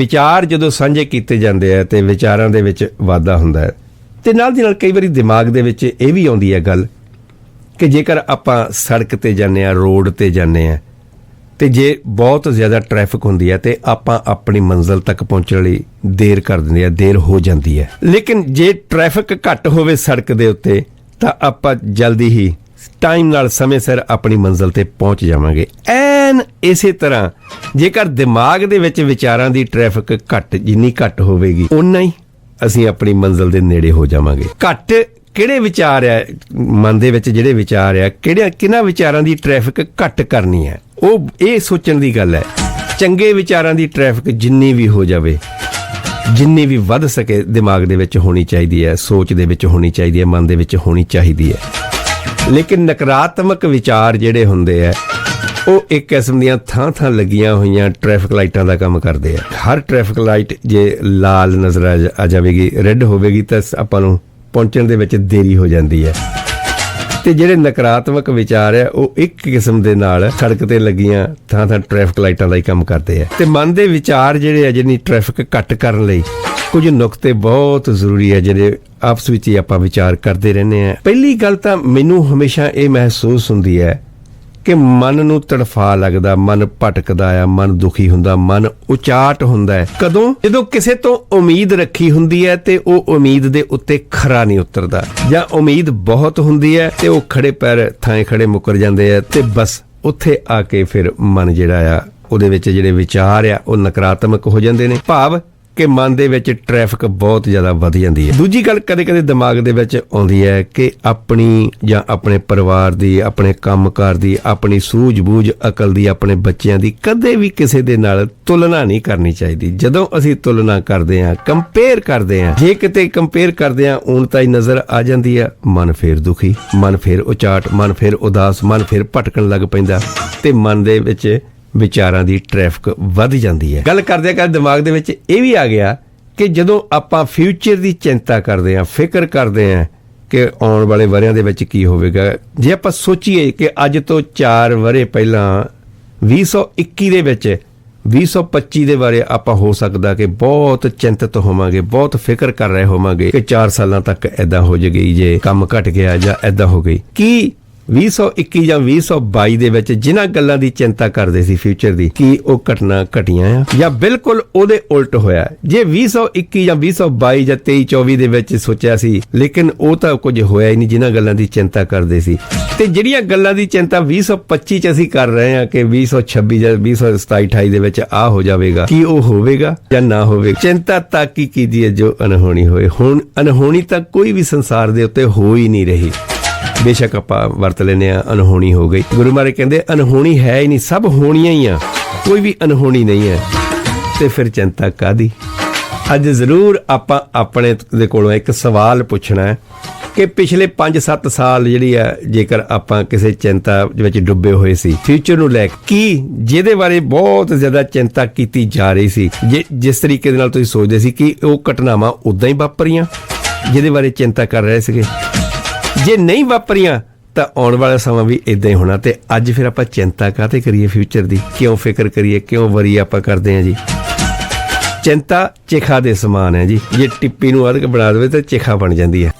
ਵਿਚਾਰ ਜਦੋਂ ਸਾਂਝੇ ਕੀਤੇ ਜਾਂਦੇ ਆ ਤੇ ਵਿਚਾਰਾਂ ਦੇ ਵਿੱਚ ਵਾਧਾ ਹੁੰਦਾ ਹੈ। ਤੇ ਨਾਲ ਦੀ ਨਾਲ ਕਈ ਵਾਰੀ ਦਿਮਾਗ ਦੇ ਵਿੱਚ ਇਹ ਵੀ ਆਉਂਦੀ ਹੈ ਗੱਲ ਕਿ ਜੇਕਰ ਆਪਾਂ ਸੜਕ ਤੇ ਜਾਂਦੇ ਆ ਰੋਡ ਤੇ ਜਾਂਦੇ ਆ ਤੇ ਜੇ ਬਹੁਤ ਜ਼ਿਆਦਾ ਟ੍ਰੈਫਿਕ ਹੁੰਦੀ ਹੈ ਤੇ ਆਪਾਂ ਆਪਣੀ ਮੰਜ਼ਿਲ ਤੱਕ ਪਹੁੰਚਣ ਲਈ ਦੇਰ ਕਰ ਦਿੰਦੇ ਆ ਦੇਰ ਹੋ ਜਾਂਦੀ ਹੈ। ਲੇਕਿਨ ਜੇ ਟ੍ਰੈਫਿਕ ਘੱਟ ਹੋਵੇ ਸੜਕ ਦੇ ਉੱਤੇ, ਤਾਂ ਆਪਾਂ ਜਲਦੀ ਹੀ ਟਾਈਮ ਨਾਲ ਸਮੇਂ ਸਿਰ ਆਪਣੀ ਮੰਜ਼ਿਲ ਤੇ ਪਹੁੰਚ ਜਾਵਾਂਗੇ। ਐਨ ਇਸੇ ਤਰ੍ਹਾਂ, ਜੇਕਰ ਦਿਮਾਗ ਦੇ ਵਿੱਚ ਵਿਚਾਰਾਂ ਦੀ ਟ੍ਰੈਫਿਕ ਘੱਟ, ਜਿੰਨੀ ਘੱਟ ਹੋਵੇਗੀ ਉਨਾ ਹੀ ਅਸੀਂ ਆਪਣੀ ਮੰਜ਼ਿਲ ਦੇ ਨੇੜੇ ਹੋ ਜਾਵਾਂਗੇ। ਘੱਟ ਕਿਹੜੇ ਵਿਚਾਰ ਆ, ਮਨ ਦੇ ਵਿੱਚ ਜਿਹੜੇ ਵਿਚਾਰ ਆ ਕਿਹੜੇ ਕਿਹਨਾਂ ਵਿਚਾਰਾਂ ਦੀ ਟ੍ਰੈਫਿਕ ਘੱਟ ਕਰਨੀ ਹੈ? ਉਹ, ਇਹ ਸੋਚਣ ਦੀ ਗੱਲ ਹੈ, ਚੰਗੇ ਵਿਚਾਰਾਂ ਦੀ ਟ੍ਰੈਫਿਕ ਜਿੰਨੀ ਵੀ ਹੋ ਜਾਵੇ, ਜਿੰਨੀ ਵੀ ਵੱਧ ਸਕੇ ਦਿਮਾਗ ਦੇ ਵਿੱਚ ਹੋਣੀ ਚਾਹੀਦੀ ਹੈ, ਸੋਚ ਦੇ ਵਿੱਚ ਹੋਣੀ ਚਾਹੀਦੀ ਹੈ, ਮਨ ਦੇ ਵਿੱਚ ਹੋਣੀ ਚਾਹੀਦੀ ਹੈ। ਲੇਕਿਨ ਨਕਾਰਾਤਮਕ ਵਿਚਾਰ ਜਿਹੜੇ ਹੁੰਦੇ ਆ, ਉਹ ਇੱਕ ਕਿਸਮ ਦੀਆਂ ਥਾਂ-ਥਾਂ ਲੱਗੀਆਂ ਹੋਈਆਂ ਟ੍ਰੈਫਿਕ ਲਾਈਟਾਂ ਦਾ ਕੰਮ ਕਰਦੇ ਆ। ਹਰ ਟ੍ਰੈਫਿਕ ਲਾਈਟ ਜੇ ਲਾਲ ਨਜ਼ਰ ਆ ਜਾ- ਆ ਜਾਵੇਗੀ ਰੈੱਡ ਹੋਵੇਗੀ ਤਾਂ ਆਪਾਂ ਨੂੰ ਪਹੁੰਚਣ ਦੇ ਵਿੱਚ ਦੇਰੀ ਹੋ ਜਾਂਦੀ ਹੈ ਤੇ ਜਿਹੜੇ ਨਕਾਰਾਤਮਕ ਵਿਚਾਰ ਆ, ਉਹ ਇੱਕ ਕਿਸਮ ਦੇ ਨਾਲ ਸੜਕ ਤੇ ਲੱਗੀਆਂ ਥਾਂ ਥਾਂ ਟ੍ਰੈਫਿਕ ਲਾਈਟਾਂ ਦਾ ਹੀ ਕੰਮ ਕਰਦੇ ਆ। ਤੇ ਮਨ ਦੇ ਵਿਚਾਰ ਜਿਹੜੇ ਆ ਜਿਹਨੀ ਟ੍ਰੈਫਿਕ ਘੱਟ ਕਰਨ ਲਈ, ਕੁਝ ਨੁਕਤੇ ਬਹੁਤ ਜ਼ਰੂਰੀ ਹੈ ਜਿਹੜੇ ਆਪਸ ਵਿੱਚ ਹੀ ਆਪਾਂ ਵਿਚਾਰ ਕਰਦੇ ਰਹਿੰਦੇ ਆ ਪਹਿਲੀ ਗੱਲ ਤਾਂ ਮੈਨੂੰ ਹਮੇਸ਼ਾ ਇਹ ਮਹਿਸੂਸ ਹੁੰਦੀ ਹੈ ਕਿ ਮਨ ਨੂੰ ਤੜਫਾ ਲੱਗਦਾ, ਮਨ ਭਟਕਦਾ ਆ, ਮਨ ਦੁਖੀ ਹੁੰਦਾ, ਮਨ ਉਚਾਟ ਹੁੰਦਾ ਹੈ। ਕਦੋਂ? ਜਦੋਂ ਕਿਸੇ ਤੋਂ ਉਮੀਦ ਰੱਖੀ ਹੁੰਦੀ ਹੈ ਤੇ ਉਹ ਉਮੀਦ ਦੇ ਉੱਤੇ ਖਰਾ ਨਹੀਂ ਉਤਰਦਾ। ਜਾਂ ਉਮੀਦ ਬਹੁਤ ਹੁੰਦੀ ਹੈ ਤੇ ਉਹ ਖੜੇ ਪੈਰ ਥਾਂ ਖੜੇ ਮੁੱਕਰ ਜਾਂਦੇ ਆ ਤੇ ਬਸ ਉੱਥੇ ਆ ਕੇ ਫਿਰ ਮਨ ਜਿਹੜਾ ਆ, ਉਹਦੇ ਵਿੱਚ ਜਿਹੜੇ ਵਿਚਾਰ ਆ, ਉਹ ਨਕਾਰਾਤਮਕ ਹੋ ਜਾਂਦੇ ਨੇ। ਭਾਵ ਕਿ ਮਨ ਦੇ ਵਿੱਚ ਟ੍ਰੈਫਿਕ ਬਹੁਤ ਜ਼ਿਆਦਾ ਵੱਧ ਜਾਂਦੀ ਹੈ। ਦੂਜੀ ਗੱਲ ਕਦੇ-ਕਦੇ ਦਿਮਾਗ ਦੇ ਵਿੱਚ ਆਉਂਦੀ ਹੈ ਕਿ ਆਪਣੀ ਜਾਂ ਆਪਣੇ ਪਰਿਵਾਰ ਦੀ, ਆਪਣੇ ਕੰਮਕਾਰ ਦੀ, ਆਪਣੀ ਸੂਝ-ਬੂਝ, ਅਕਲ ਦੀ, ਆਪਣੇ ਬੱਚਿਆਂ ਦੀ ਕਦੇ ਵੀ ਕਿਸੇ ਦੇ ਨਾਲ ਤੁਲਨਾ ਨਹੀਂ ਕਰਨੀ ਚਾਹੀਦੀ। ਜਦੋਂ ਅਸੀਂ ਤੁਲਨਾ ਕਰਦੇ ਹਾਂ ਕੰਪੇਅਰ ਕਰਦੇ ਹਾਂ, ਜੇ ਕਿਤੇ ਕੰਪੇਅਰ ਕਰਦੇ ਹਾਂ ਊਣਤਾਈ ਨਜ਼ਰ ਆ ਜਾਂਦੀ ਹੈ, ਮਨ ਫੇਰ ਦੁਖੀ, ਮਨ ਫੇਰ ਉਚਾਟ, ਮਨ ਫੇਰ ਉਦਾਸ, ਮਨ ਫੇਰ ਭਟਕਣ ਲੱਗ ਪੈਂਦਾ ਤੇ ਮਨ ਦੇ ਵਿੱਚ ਵਿਚਾਰਾਂ ਦੀ ਟ੍ਰੈਫਿਕ ਵੱਧ ਜਾਂਦੀ ਹੈ। ਗੱਲ ਕਰਦੇ ਕਰ ਦਿਮਾਗ ਦੇ ਵਿੱਚ ਇਹ ਵੀ ਆ ਗਿਆ ਕਿ ਜਦੋਂ ਆਪਾਂ ਫਿਊਚਰ ਦੀ ਚਿੰਤਾ ਕਰਦੇ ਹਾਂ, ਫਿਕਰ ਕਰਦੇ ਹਾਂ ਕਿ ਆਉਣ ਵਾਲੇ ਵਰਿਆਂ ਦੇ ਵਿੱਚ ਕੀ ਹੋਵੇਗਾ, ਜੇ ਆਪਾਂ ਸੋਚੀਏ ਕਿ ਅੱਜ ਤੋਂ 4 ਵਰੇ ਪਹਿਲਾਂ 2021 ਦੇ ਵਿੱਚ 2025 ਦੇ ਬਾਰੇ ਆਪਾਂ ਹੋ ਸਕਦਾ ਕਿ ਬਹੁਤ ਚਿੰਤਤ ਹੋਵਾਂਗੇ, ਬਹੁਤ ਫਿਕਰ ਕਰ ਰਹੇ ਹੋਵਾਂਗੇ ਕਿ 4 ਸਾਲਾਂ ਤੱਕ ਐਦਾਂ ਹੋ ਜੇਗੀ ਜੇ ਕੰਮ ਘਟ ਗਿਆ ਜਾਂ ਐਦਾਂ ਹੋ ਗਈ। ਕੀ 2021 ਜਾਂ 2022 ਦੇ ਵਿੱਚ ਜਿਨ੍ਹਾਂ ਗੱਲਾਂ ਦੀ ਚਿੰਤਾ ਕਰਦੇ ਸੀ ਫਿਊਚਰ ਦੀ, ਕੀ ਉਹ ਘਟਨਾ ਘਟੀਆਂ ਆ? ਜਾਂ ਬਿਲਕੁਲ ਉਹਦੇ ਉਲਟ ਹੋਇਆ? ਜੇ 2021 ਜਾਂ 2022 ਜਾਂ 23 24 ਦੇ ਵਿੱਚ ਸੋਚਿਆ ਸੀ, ਲੇਕਿਨ ਉਹ ਤਾਂ ਕੁਝ ਹੋਇਆ ਹੀ ਨਹੀਂ ਜਿਨ੍ਹਾਂ ਗੱਲਾਂ ਦੀ ਚਿੰਤਾ ਕਰਦੇ ਸੀ। ਤੇ ਜਿਹੜੀਆਂ ਗੱਲਾਂ ਦੀ ਚਿੰਤਾ 2025 ਚ ਅਸੀਂ ਕਰ ਰਹੇ ਹਾਂ ਕਿ 2026 ਜਾਂ 2027 28 ਦੇ ਵਿੱਚ ਆ ਹੋ ਜਾਵੇਗਾ, ਕੀ ਉਹ ਹੋਵੇਗਾ ਜਾਂ ਨਾ ਹੋਵੇਗਾ? ਚਿੰਤਾ ਤਾਂ ਕੀ ਕੀਦੀ ਹੈ ਜੋ ਅਨਹੋਣੀ ਹੋਏ? ਹੁਣ ਅਨਹੋਣੀ ਤਾਂ ਕੋਈ ਵੀ ਸੰਸਾਰ ਦੇ ਉੱਤੇ ਹੋ ਹੀ ਨਹੀਂ ਰਹੀ। ਬੇਸ਼ੱਕ ਆਪਾਂ ਵਰਤ ਲੈਨੇ ਆ ਅਨਹੋਣੀ ਹੋ ਗਈ। ਗੁਰੂ ਮਹਾਰਾਜ ਕਹਿੰਦੇ ਅਨਹੋਣੀ ਹੈ ਹੀ ਨਹੀਂ, ਸਭ ਹੋਣੀਆਂ ਹੀ ਆ। ਕੋਈ ਵੀ ਅਨਹੋਣੀ ਨਹੀਂ ਹੈ। ਤੇ ਫਿਰ ਚਿੰਤਾ ਕਾਦੀ ਅੱਜ ਜ਼ਰੂਰ ਆਪਾਂ ਆਪਣੇ ਦੇ ਕੋਲੋਂ ਇੱਕ ਸਵਾਲ ਪੁੱਛਣਾ ਹੈ ਕਿ ਪਿਛਲੇ 5-7 ਸਾਲ ਜਿਹੜੀ ਆ, ਜੇਕਰ ਆਪਾਂ ਕਿਸੇ ਚਿੰਤਾ ਵਿੱਚ ਡੁੱਬੇ ਹੋਏ ਸੀ ਫਿਊਚਰ ਨੂੰ ਲੈ ਕੀ ਜਿਹਦੇ ਬਾਰੇ ਬਹੁਤ ਜ਼ਿਆਦਾ ਚਿੰਤਾ ਕੀਤੀ ਜਾ ਰਹੀ ਸੀ, ਜੇ ਜਿਸ ਤਰੀਕੇ ਦੇ ਨਾਲ ਤੁਸੀਂ ਸੋਚਦੇ ਸੀ ਕਿ ਉਹ ਘਟਨਾਵਾਂ ਉਦਾਂ ਹੀ ਵਾਪਰੀਆਂ, ਜਿਹਦੇ ਬਾਰੇ ਚਿੰਤਾ ਕਰ ਰਹੇ ਸੀਗੇ? ਜੇ ਨਹੀਂ ਵਾਪਰੀਆਂ, ਤਾਂ ਆਉਣ ਵਾਲਾ ਸਮਾਂ ਵੀ ਇਦਾਂ ਹੀ ਹੋਣਾ ਤੇ ਅੱਜ ਫਿਰ ਆਪਾਂ ਚਿੰਤਾ ਕਾਤੇ ਕਰੀਏ ਫਿਊਚਰ ਦੀ? ਕਿਉਂ ਫਿਕਰ ਕਰੀਏ? ਕਿਉਂ ਵਰੀ ਆਪਾਂ ਕਰਦੇ ਹਾਂ ਜੀ? ਚਿੰਤਾ ਚਿਖਾ ਦੇ ਸਮਾਨ ਹੈ ਜੀ। ਜੇ ਟਿੱਪੀ ਨੂੰ ਅਧਕ ਬਣਾ ਦੇਵੇ ਤਾਂ ਚਿਖਾ ਬਣ ਜਾਂਦੀ ਹੈ।